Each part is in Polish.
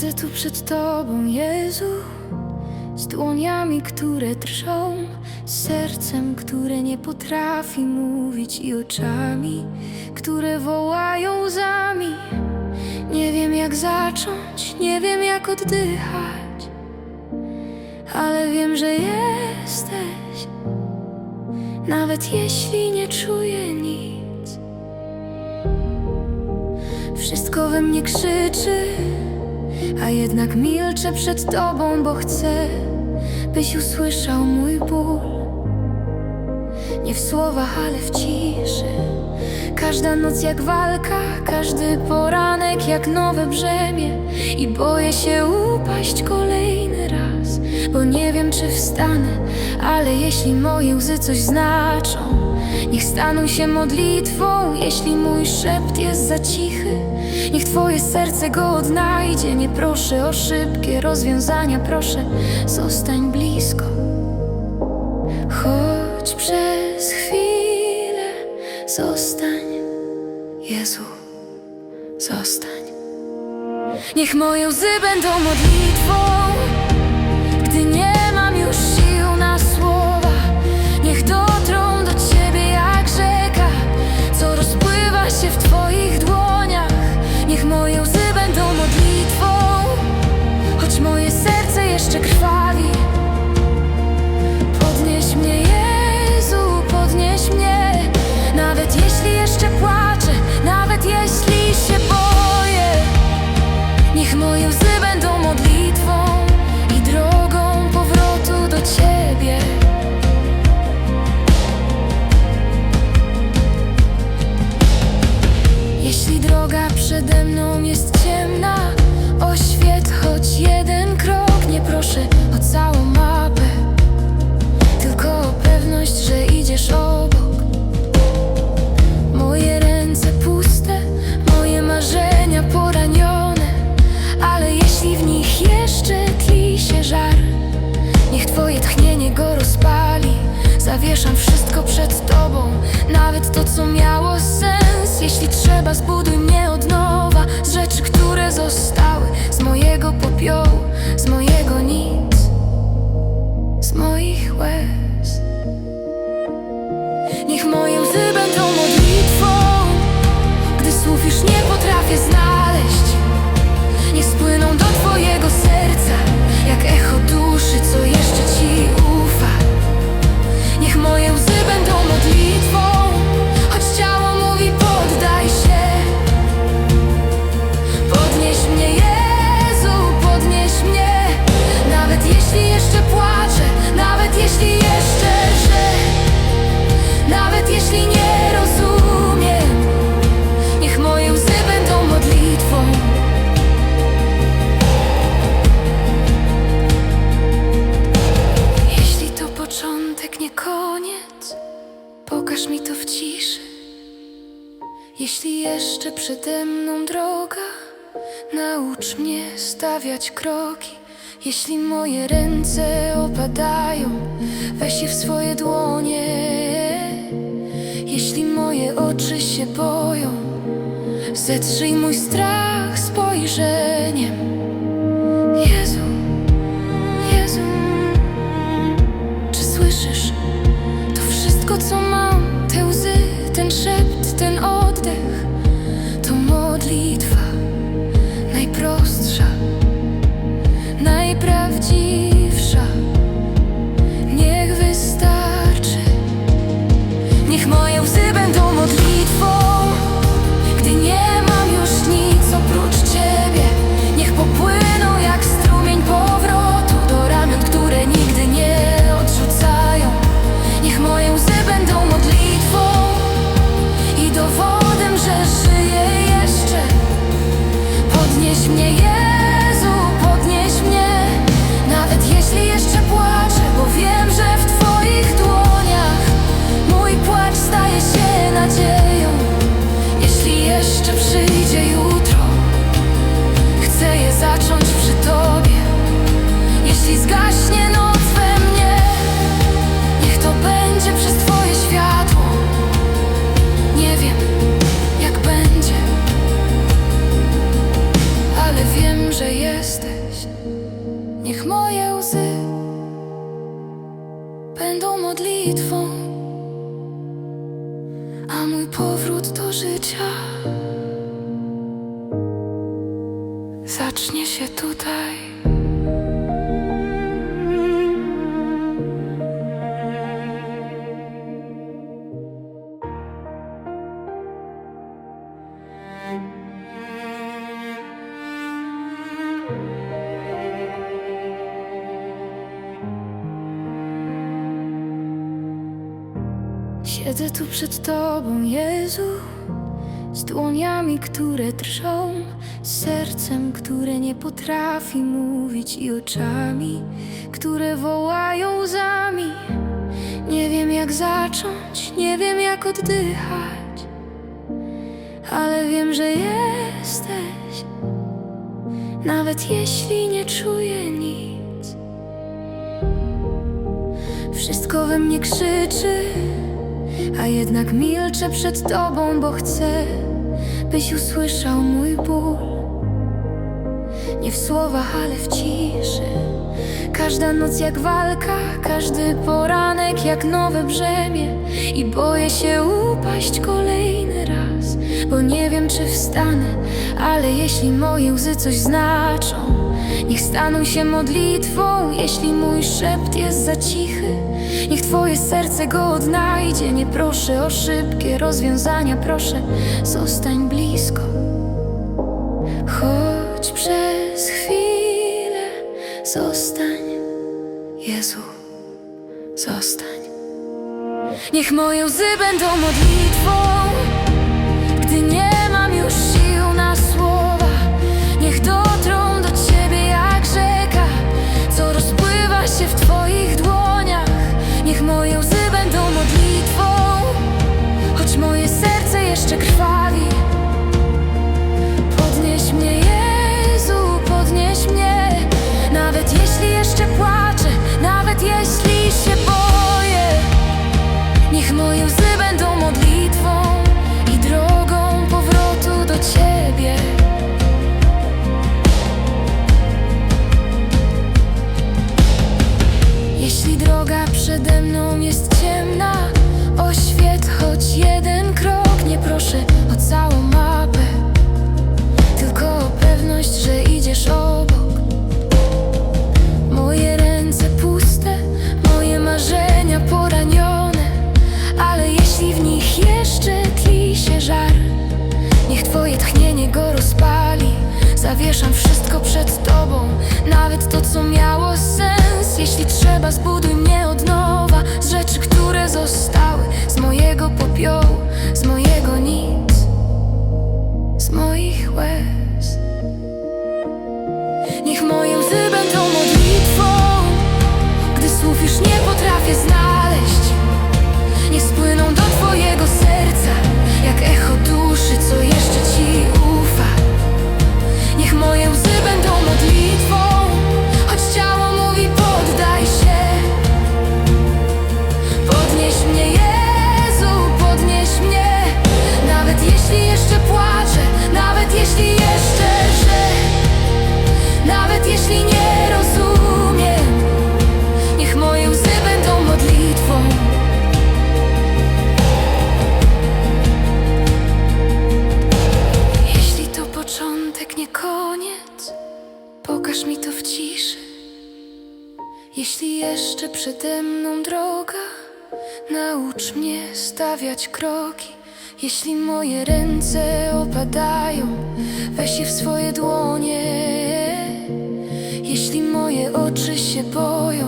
Siedzę tu przed Tobą, Jezu, z dłoniami, które drżą, z sercem, które nie potrafi mówić i oczami, które wołają łzami. Nie wiem jak zacząć, nie wiem jak oddychać, ale wiem, że jesteś, nawet jeśli nie czuję nic. Wszystko we mnie krzyczy, a jednak milczę przed Tobą, bo chcę, byś usłyszał mój ból. Nie w słowach, ale w ciszy. Każda noc jak walka, każdy poranek jak nowe brzemię. I boję się upaść kolejny raz, bo nie wiem, czy wstanę, ale jeśli moje łzy coś znaczą, niech staną się modlitwą, jeśli mój szept jest za cichy. Niech Twoje serce go odnajdzie. Nie proszę o szybkie rozwiązania, proszę, zostań blisko. Choć przez chwilę zostań, Jezu, zostań. Niech moje łzy będą modlitwą, gdy nie mam już sił na jeszcze krwawi. Podnieś mnie, Jezu, podnieś mnie. Nawet jeśli jeszcze płaczę, nawet jeśli się boję Niech moje łzy będą modlitwą i drogą powrotu do Ciebie. Jeśli droga przede mną jest ciemna Oświetl choć jeden krok proszę o całą mapę tylko o pewność, że idziesz obok. Moje ręce puste, moje marzenia poranione, ale jeśli w nich jeszcze tli się żar, niech Twoje tchnienie go rozpali. Zawieszam wszystko przed Tobą, nawet to, co miało sens. Jeśli trzeba, zbuduj mnie od nowa z rzeczy, które zostały, jeśli jeszcze przede mną droga, naucz mnie stawiać kroki. Jeśli moje ręce opadają, weź je w swoje dłonie. Jeśli moje oczy się boją, zetrzyj mój strach spojrzeniem. Jezu, Jezu, czy słyszysz? To wszystko, co mam, te łzy, ten szept, 记。modlitwą, a mój powrót do życia zacznie się tutaj. Siedzę tu przed Tobą, Jezu, z dłoniami, które drżą, z sercem, które nie potrafi mówić i oczami, które wołają łzami. Nie wiem jak zacząć, nie wiem jak oddychać, ale wiem, że jesteś, nawet jeśli nie czuję nic. Wszystko we mnie krzyczy. A jednak milczę przed tobą, bo chcę, byś usłyszał mój ból. Nie w słowach, ale w ciszy. Każda noc jak walka, każdy poranek jak nowe brzemię. I boję się upaść kolejny raz, bo nie wiem, czy wstanę, ale jeśli moje łzy coś znaczą, niech staną się modlitwą, jeśli mój szept jest za cichy. Niech Twoje serce go odnajdzie. Nie proszę o szybkie rozwiązania, proszę, zostań blisko. Choć przez chwilę, zostań, Jezu, zostań. Niech moje łzy będą modlitwą, gdy nie Zawieszam wszystko przed Tobą, nawet to, co miało sens. Jeśli trzeba, zbuduj mnie od nowa z rzeczy, które zostały, z mojego popiołu, z mojego nic, z moich łez. Niech moje łzy będą modlitwą, gdy słów już nie potrafię znaleźć. Niech spłyną do Twojego serca, jak echo duszy, co jeszcze moje łzy będą modlitwą, Jeśli jeszcze przede mną droga, naucz mnie stawiać kroki. Jeśli moje ręce opadają, weź je w swoje dłonie. Jeśli moje oczy się boją,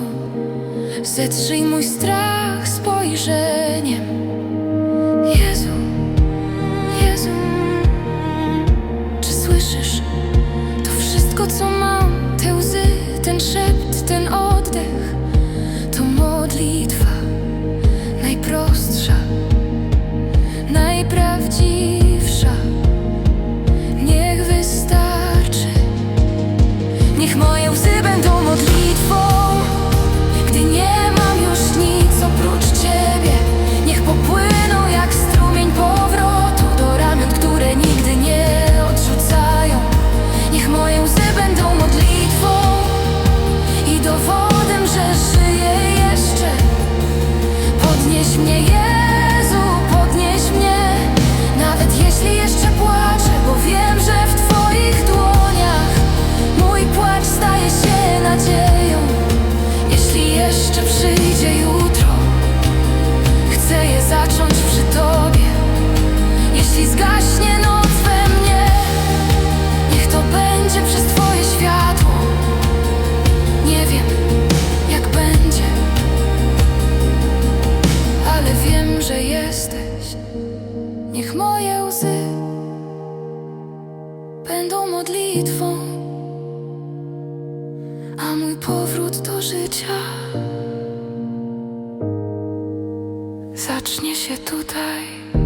zetrzyj mój strach spojrzeniem. Niech moje łzy będą zacznie się tutaj.